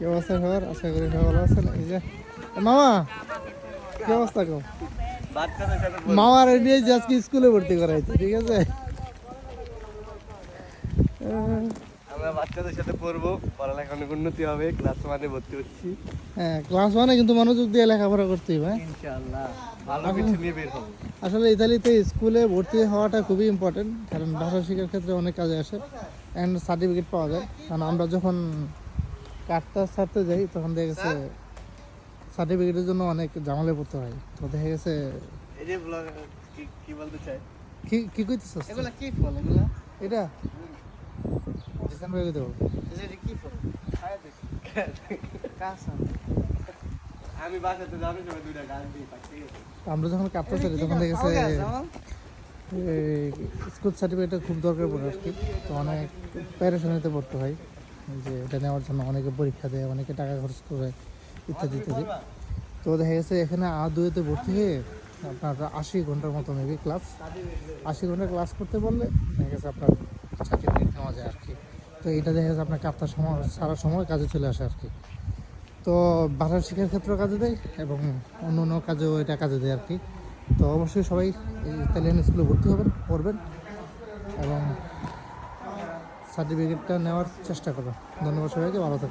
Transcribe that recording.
কি অবস্থা খবর আশা করি সবাই ভালো আছেন। এই যে মামা কি অবস্থা মামার নিয়ে আজকে স্কুলে ভর্তি করাইছে ঠিক আছে? আমরা বাচ্চাদের সাথে পড়ব পড়ালেখা অনেক উন্নতি হবে ক্লাস ওয়ানে ভর্তি হচ্ছি। হ্যাঁ ক্লাস ওয়ানে কিন্তু মনোযোগ দিয়ে লেখাপড়া করতে হবে হ্যাঁ? ইনশাআল্লাহ ভালো কিছু নিয়ে বের হব। আসলে ইতালিতে স্কুলে ভর্তি হওয়াটা খুবই ইম্পর্টেন্ট কারণ ভাষা শেখার ক্ষেত্রে অনেক কাজে আসে অ্যান্ড সার্টিফিকেট পাওয়া যায়। কারণ আমরা যখন কাটতে ছাড়তে যাই তখন দেখা গেছে সার্টিফিকেটের জন্য অনেক ঝামেলায় পড়তে হয়। তো দেখা গেছে এই যে ব্লগ কি কি বলতে চাই? কি কি কইতেছস এগুলা কি ফল এগুলা? এটা? বল এটা কি ফল খায় দেখি। আমি বাসাতে যাবি সবাই দুইটা গাছ দিয়ে পাচ্ছি আমরা যখন কাটতে চাই তখন দেখা গেছে স্কুল সার্টিফিকেটটা খুব দরকার পড়ে আর কি তো অনেক প্যারেশানিতে পড়তে হয়। যে এটা নেওয়ার জন্য অনেকে পরীক্ষা দেয় অনেকে টাকা খরচ করে ইত্যাদি ইত্যাদি। তো দেখা গেছে এখানে আদুয়েতে ভর্তি হয়ে আপনার আশি ঘণ্টার মতো মেবি ক্লাস আশি ঘণ্টা ক্লাস করতে বললে দেখা গেছে আপনার সার্টিফিকেট নেওয়া যায় আর কি। তো এটা দেখা গেছে আপনার কাপ্তার সময় সারা সময় কাজে চলে আসে আর কি। তো বাসার শিক্ষার ক্ষেত্রেও কাজে দেয় এবং অন্য অন্য কাজেও এটা কাজে দেয় আর কি। তো অবশ্যই সবাই এই ইতালিয়ান স্কুলে ভর্তি হবেন পড়বেন এবং সার্টিফিকেটটা নেওয়ার চেষ্টা করো। ধন্যবাদ সবাইকে ভালো থাকবেন